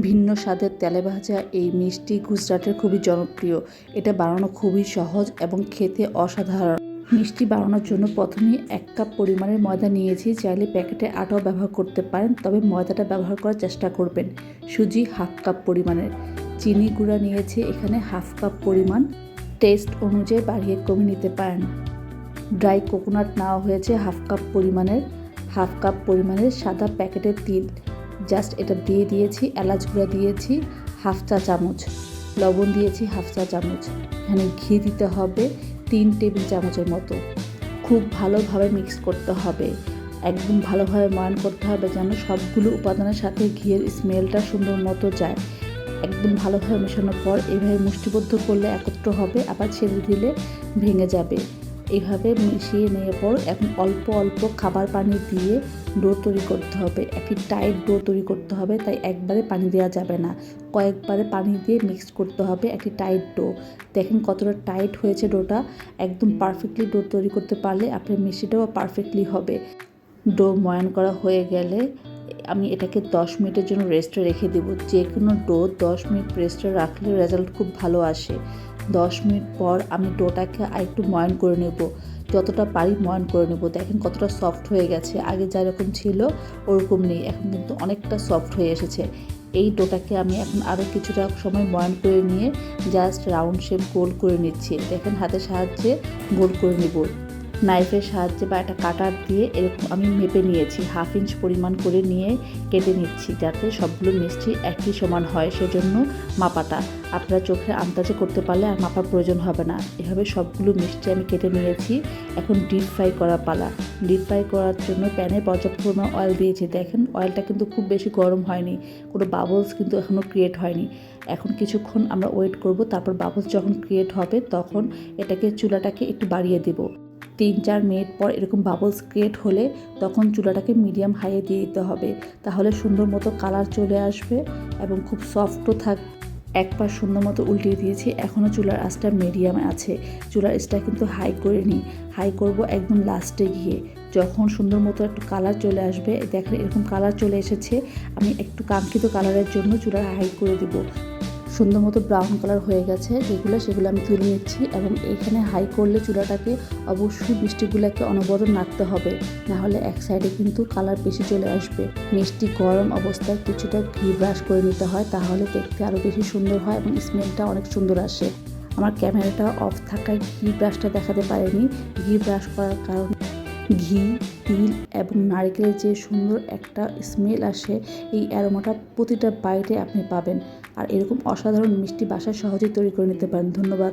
ভিন্ন স্বাদের তেলে ভাজা এই মিষ্টি গুজরাটের খুবই জনপ্রিয়। এটা বানানো খুবই সহজ এবং খেতে অসাধারণ। মিষ্টি বানানোর জন্য প্রথমে এক কাপ পরিমাণের ময়দা নিয়েছি। চাইলে প্যাকেটে আটাও ব্যবহার করতে পারেন, তবে ময়দাটা ব্যবহার করার চেষ্টা করবেন। সুজি হাফ কাপ পরিমাণের। চিনি গুঁড়া নিয়েছি, এখানে হাফ কাপ পরিমাণ। টেস্ট অনুযায়ী বাড়িয়ে কমিয়ে নিতে পারেন। ড্রাই কোকোনাট নেওয়া হয়েছে হাফ কাপ পরিমাণের। হাফ কাপ পরিমাণের সাদা প্যাকেটের তিল। জাস্ট এটা দিয়ে দিয়েছি, এলাচ গুঁড়া দিয়েছি, হাফ চা চামচ। লবণ দিয়েছি, হাফ চা চামচ। এখানে ঘি দিতে হবে তিন টেবিল চামচের মতো। খুব ভালোভাবে মিক্স করতে হবে। একদম ভালোভাবে ময়ান করতে হবে যেন সবগুলো উপাদানের সাথে ঘিয়ের স্মেলটা সুন্দর মতো যায়। একদম ভালোভাবে মেশানোর পর এভাবে মুষ্টিবদ্ধ করলে একত্র হবে, আবার ছেড়ে দিলে ভেঙে যাবে। এইভাবে মিশিয়ে নেওয়ার পর এখন অল্প অল্প খাবার পানি দিয়ে ডো তৈরি করতে হবে। একটি টাইট ডো তৈরি করতে হবে, তাই একবারে পানি দেওয়া যাবে না। কয়েকবারে পানি দিয়ে মিক্স করতে হবে একটি টাইট ডো। দেখেন কতটা টাইট হয়েছে ডোটা। একদম পারফেক্টলি ডো তৈরি করতে পারলে আপনার মিষ্টিটাও পারফেক্টলি হবে। ডো ময়ান করা হয়ে গেলে আমি এটাকে দশ মিনিটের জন্য রেস্টে রেখে দেবো। যে কোনো ডো দশ মিনিট রেস্টে রাখলে রেজাল্ট খুব ভালো আসে। দশ মিনিট পর আমি ডোটাকে আরেকটু ময়ন করে নেব। যতটা পারি ময়ন করে নেব। দেখেন কতটা সফট হয়ে গেছে। আগে যা রকম ছিল ওরকম নেই। এখন কিন্তু অনেকটা সফট হয়ে এসেছে। এই ডোটাকে আমি এখন আরও কিছুটা সময় ময়ন করে নিয়ে জাস্ট রাউন্ড শেপ গোল করে নিচ্ছি। দেখেন হাতের সাহায্যে গোল করে নেব। নাইফের সাহায্যে বা একটা কাটার দিয়ে এরকম আমি মেপে নিয়েছি, হাফ ইঞ্চ পরিমাণ করে নিয়ে কেটে নিচ্ছি যাতে সবগুলো মিষ্টি একই সমান হয় সেজন্য মাপাটা। আপনারা চোখে আন্দাজে করতে পারলে আর মাপার প্রয়োজন হবে না। এভাবে সবগুলো মিষ্টি আমি কেটে নিয়েছি। এখন ডিপ ফ্রাই করা পালা। ডিপ ফ্রাই করার জন্য প্যানে পর্যাপ্ত পরিমাণ অয়েল দিয়েছি। দেখেন অয়েলটা কিন্তু খুব বেশি গরম হয়নি। কোনো বাবলস কিন্তু এখনও ক্রিয়েট হয়নি। এখন কিছুক্ষণ আমরা ওয়েট করব, তারপর বাবলস যখন ক্রিয়েট হবে, তখন এটাকে চুলাটাকে একটু বাড়িয়ে দেবো। তিন চার মিনিট পর এরকম বাবলস ক্রিয়েট হলে তখন চুলাটাকে মিডিয়াম হাইয়ে দিয়ে দিতে হবে। তাহলে সুন্দর মতো কালার চলে আসবে এবং খুব সফটও থাক একবার সুন্দর মতো উল্টিয়ে দিয়েছি এখনও চুলার আঁচটা মিডিয়াম আছে। চুলার আঁচটা কিন্তু হাই করে নিই হাই করব একদম লাস্টে গিয়ে। যখন সুন্দর মতো একটু কালার চলে আসবে, দেখেন এরকম কালার চলে এসেছে, আমি একটু কাঙ্ক্ষিত কালারের জন্য চুলার হাই করে দিব। সুন্দর মতো ব্রাউন কালার হয়ে গেছে। যেগুলো, সেগুলো আমি তুলে নিচ্ছি এবং এখানে হাই করলে চুলাটাকে অবশ্যই মিষ্টিগুলোকে অনবরত নাড়তে হবে। নাহলে এক সাইডে কিন্তু কালার বেশি চলে আসবে। মিষ্টি গরম অবস্থায় কিছুটা ঘি ব্রাশ করে নিতে হয়, তাহলে দেখতে আরও বেশি সুন্দর হয় এবং স্মেলটা অনেক সুন্দর আসে। আমার ক্যামেরাটা অফ থাকায় ঘি ব্রাশটা দেখাতে পারেনি। ঘি ব্রাশ করার কারণে ঘি, তিল এবং নারকেলের যে সুন্দর একটা স্মেল আসে, এই অ্যারোমাটা প্রতিটা বাইটে আপনি পাবেন। আর এরকম অসাধারণ মিষ্টি বাসায় সহজেই তৈরি করে নিতে পারেন। ধন্যবাদ।